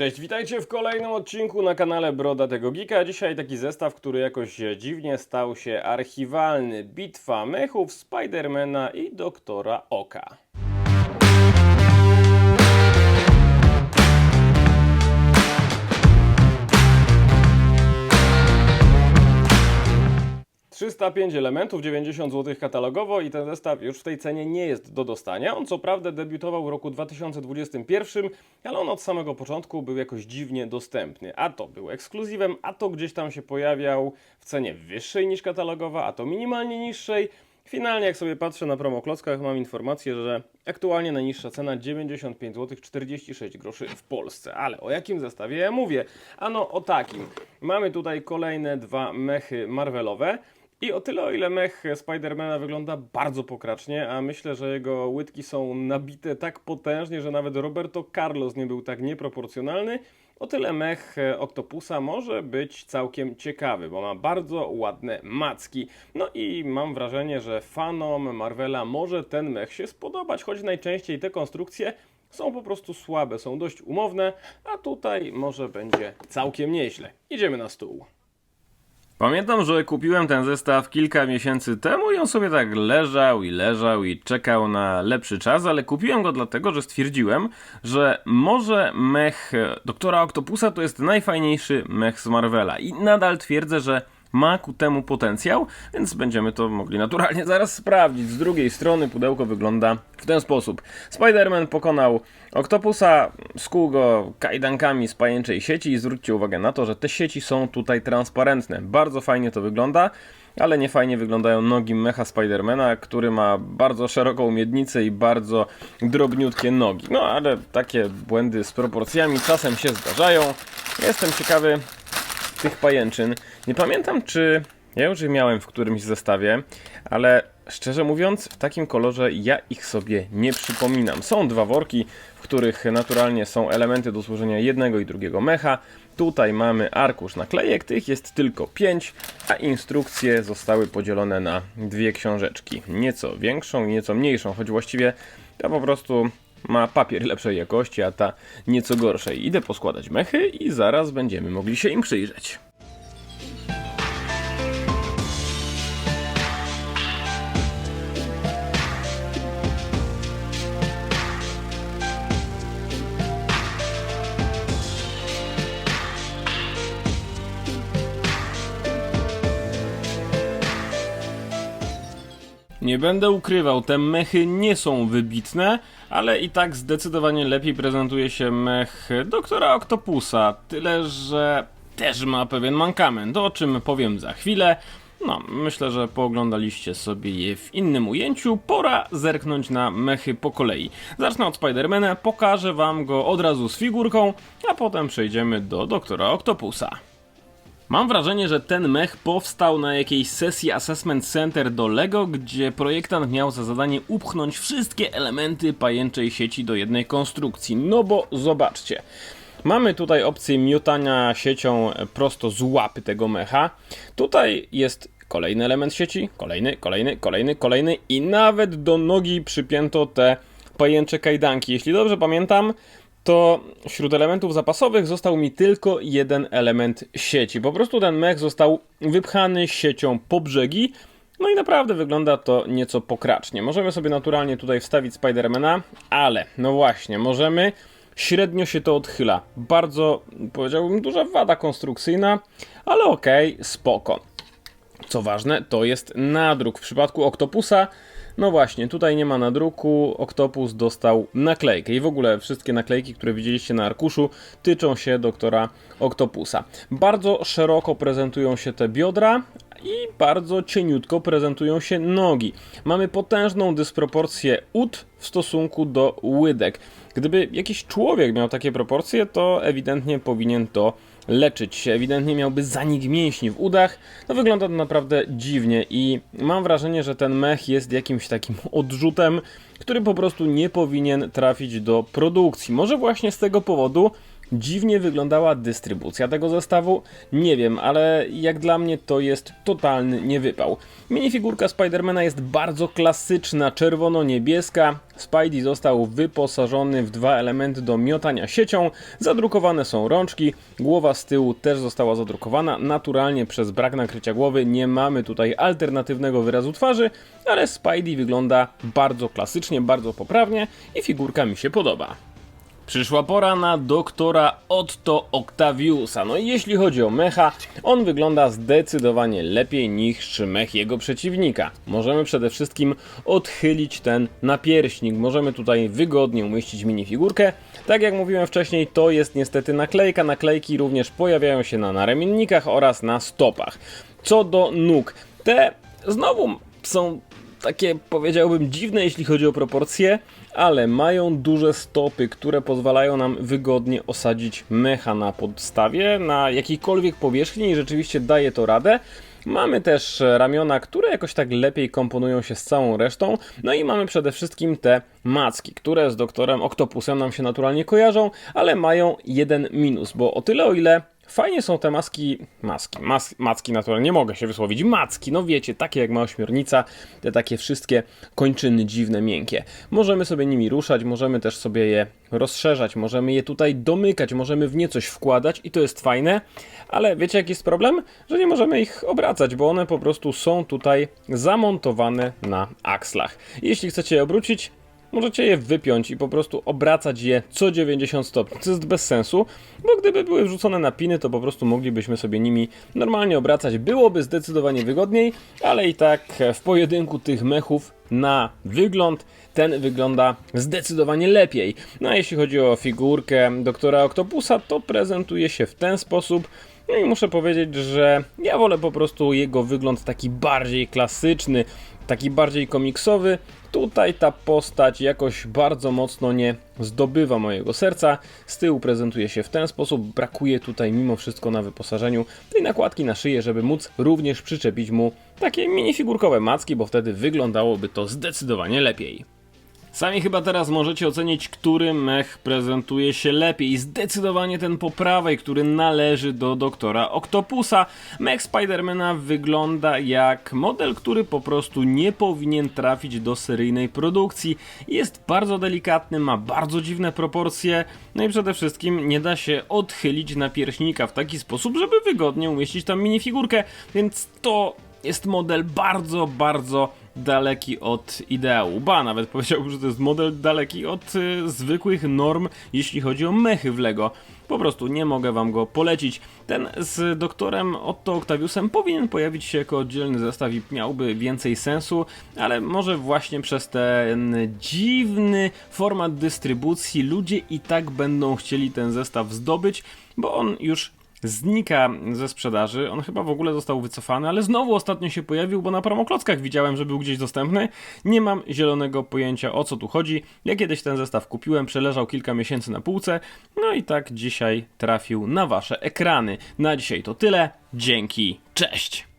Cześć, witajcie w kolejnym odcinku na kanale Broda tego Geeka. Dzisiaj taki zestaw, który jakoś dziwnie stał się archiwalny. Bitwa mechów, Spidermana i Doktora Oka. ...305 elementów, 90 zł katalogowo i ten zestaw już w tej cenie nie jest do dostania. On co prawda debiutował w roku 2021, ale on od samego początku był jakoś dziwnie dostępny. A to był ekskluzywem, a to gdzieś tam się pojawiał w cenie wyższej niż katalogowa, a to minimalnie niższej. Finalnie jak sobie patrzę na promoklockach mam informację, że aktualnie najniższa cena 95 zł 46 groszy w Polsce. Ale o jakim zestawie ja mówię? Ano o takim. Mamy tutaj kolejne dwa mechy Marvelowe. I o tyle, o ile mech Spidermana wygląda bardzo pokracznie, a myślę, że jego łydki są nabite tak potężnie, że nawet Roberto Carlos nie był tak nieproporcjonalny, o tyle mech Octopusa może być całkiem ciekawy, bo ma bardzo ładne macki. No i mam wrażenie, że fanom Marvela może ten mech się spodobać, choć najczęściej te konstrukcje są po prostu słabe, są dość umowne, a tutaj może będzie całkiem nieźle. Idziemy na stół. Pamiętam, że kupiłem ten zestaw kilka miesięcy temu i on sobie tak leżał i leżał i czekał na lepszy czas, ale kupiłem go dlatego, że stwierdziłem, że może mech Doktora Octopusa to jest najfajniejszy mech z Marvela. I nadal twierdzę, że ma ku temu potencjał, więc będziemy to mogli naturalnie zaraz sprawdzić. Z drugiej strony pudełko wygląda w ten sposób. Spider-Man pokonał Octopusa, skuł go kajdankami z pajęczej sieci i zwróćcie uwagę na to, że te sieci są tutaj transparentne. Bardzo fajnie to wygląda. Ale nie fajnie wyglądają nogi mecha Spidermana, który ma bardzo szeroką miednicę i bardzo drobniutkie nogi. No ale takie błędy z proporcjami czasem się zdarzają. Jestem ciekawy, tych pajęczyn. Nie pamiętam, czy ja już je miałem w którymś zestawie, ale szczerze mówiąc, w takim kolorze ja ich sobie nie przypominam. Są dwa worki, w których naturalnie są elementy do złożenia jednego i drugiego mecha. Tutaj mamy arkusz naklejek, tych jest tylko 5, a instrukcje zostały podzielone na dwie książeczki. Nieco większą i nieco mniejszą, choć właściwie to po prostu ma papier lepszej jakości, a ta nieco gorszej. Idę poskładać mechy i zaraz będziemy mogli się im przyjrzeć. Nie będę ukrywał, te mechy nie są wybitne, ale i tak zdecydowanie lepiej prezentuje się mech doktora Octopusa. Tyle, że też ma pewien mankament, o czym powiem za chwilę. No, myślę, że pooglądaliście sobie je w innym ujęciu. Pora zerknąć na mechy po kolei. Zacznę od Spidermana, pokażę wam go od razu z figurką, a potem przejdziemy do doktora Octopusa. Mam wrażenie, że ten mech powstał na jakiejś sesji Assessment Center do LEGO, gdzie projektant miał za zadanie upchnąć wszystkie elementy pajęczej sieci do jednej konstrukcji. No bo zobaczcie. Mamy tutaj opcję miotania siecią prosto z łapy tego mecha. Tutaj jest kolejny element sieci, kolejny, kolejny, kolejny, kolejny i nawet do nogi przypięto te pajęcze kajdanki. Jeśli dobrze pamiętam, to wśród elementów zapasowych został mi tylko jeden element sieci. Po prostu ten mech został wypchany siecią po brzegi. No i naprawdę wygląda to nieco pokracznie. Możemy sobie naturalnie tutaj wstawić Spidermana, ale no właśnie, możemy. Średnio się to odchyla. Bardzo, powiedziałbym, duża wada konstrukcyjna, ale okej, spoko. Co ważne, to jest nadruk. W przypadku Octopusa, no właśnie, tutaj nie ma nadruku. Octopus dostał naklejkę i w ogóle wszystkie naklejki, które widzieliście na arkuszu, tyczą się doktora Octopusa. Bardzo szeroko prezentują się te biodra, i bardzo cieniutko prezentują się nogi. Mamy potężną dysproporcję ud w stosunku do łydek. Gdyby jakiś człowiek miał takie proporcje, to ewidentnie powinien to leczyć. Ewidentnie miałby zanik mięśni w udach. No wygląda to naprawdę dziwnie i mam wrażenie, że ten mech jest jakimś takim odrzutem, który po prostu nie powinien trafić do produkcji. Może właśnie z tego powodu dziwnie wyglądała dystrybucja tego zestawu? Nie wiem, ale jak dla mnie to jest totalny niewypał. Minifigurka Spidermana jest bardzo klasyczna, czerwono-niebieska. Spidey został wyposażony w dwa elementy do miotania siecią. Zadrukowane są rączki, głowa z tyłu też została zadrukowana. Naturalnie przez brak nakrycia głowy nie mamy tutaj alternatywnego wyrazu twarzy, ale Spidey wygląda bardzo klasycznie, bardzo poprawnie i figurka mi się podoba. Przyszła pora na doktora Otto Octaviusa. No i jeśli chodzi o mecha, on wygląda zdecydowanie lepiej niż mech jego przeciwnika. Możemy przede wszystkim odchylić ten napierśnik. Możemy tutaj wygodnie umieścić minifigurkę. Tak jak mówiłem wcześniej, to jest niestety naklejka. Naklejki również pojawiają się na naramiennikach oraz na stopach. Co do nóg, te znowu są takie powiedziałbym dziwne, jeśli chodzi o proporcje, ale mają duże stopy, które pozwalają nam wygodnie osadzić mecha na podstawie, na jakiejkolwiek powierzchni i rzeczywiście daje to radę. Mamy też ramiona, które jakoś tak lepiej komponują się z całą resztą. No i mamy przede wszystkim te macki, które z doktorem Octopusem nam się naturalnie kojarzą, ale mają jeden minus, bo o tyle o ile Fajnie są te maski, maski, mas, macki naturalnie, nie mogę się wysłowić, macki, no wiecie, takie jak ma ośmiornica, te takie wszystkie kończyny dziwne, miękkie. Możemy sobie nimi ruszać, możemy też sobie je rozszerzać, możemy je tutaj domykać, możemy w nie coś wkładać i to jest fajne, ale wiecie jaki jest problem? Że nie możemy ich obracać, bo one po prostu są tutaj zamontowane na akslach. Jeśli chcecie je obrócić, Możecie je wypiąć i po prostu obracać je co 90 stopni, co jest bez sensu, bo gdyby były wrzucone na piny, to po prostu moglibyśmy sobie nimi normalnie obracać. Byłoby zdecydowanie wygodniej, ale i tak w pojedynku tych mechów na wygląd ten wygląda zdecydowanie lepiej. No a jeśli chodzi o figurkę doktora Octopusa, to prezentuje się w ten sposób. No i muszę powiedzieć, że ja wolę po prostu jego wygląd taki bardziej klasyczny, taki bardziej komiksowy. Tutaj ta postać jakoś bardzo mocno nie zdobywa mojego serca. Z tyłu prezentuje się w ten sposób. Brakuje tutaj mimo wszystko na wyposażeniu tej nakładki na szyję, żeby móc również przyczepić mu takie minifigurkowe macki, bo wtedy wyglądałoby to zdecydowanie lepiej. Sami chyba teraz możecie ocenić, który mech prezentuje się lepiej. Zdecydowanie ten po prawej, który należy do doktora Octopusa. Mech Spidermana wygląda jak model, który po prostu nie powinien trafić do seryjnej produkcji. Jest bardzo delikatny, ma bardzo dziwne proporcje, no i przede wszystkim nie da się odchylić napierśnika w taki sposób, żeby wygodnie umieścić tam minifigurkę, więc to jest model bardzo, bardzo daleki od ideału. Ba, nawet powiedziałbym, że to jest model daleki od y, zwykłych norm, jeśli chodzi o mechy w LEGO. Po prostu nie mogę wam go polecić. Ten z doktorem Otto Octaviusem powinien pojawić się jako oddzielny zestaw i miałby więcej sensu, ale może właśnie przez ten dziwny format dystrybucji ludzie i tak będą chcieli ten zestaw zdobyć, bo on już znika ze sprzedaży. On chyba w ogóle został wycofany, ale znowu ostatnio się pojawił, bo na promoklockach widziałem, że był gdzieś dostępny. Nie mam zielonego pojęcia o co tu chodzi. Ja kiedyś ten zestaw kupiłem, przeleżał kilka miesięcy na półce, no i tak dzisiaj trafił na wasze ekrany. Na dzisiaj to tyle. Dzięki, cześć!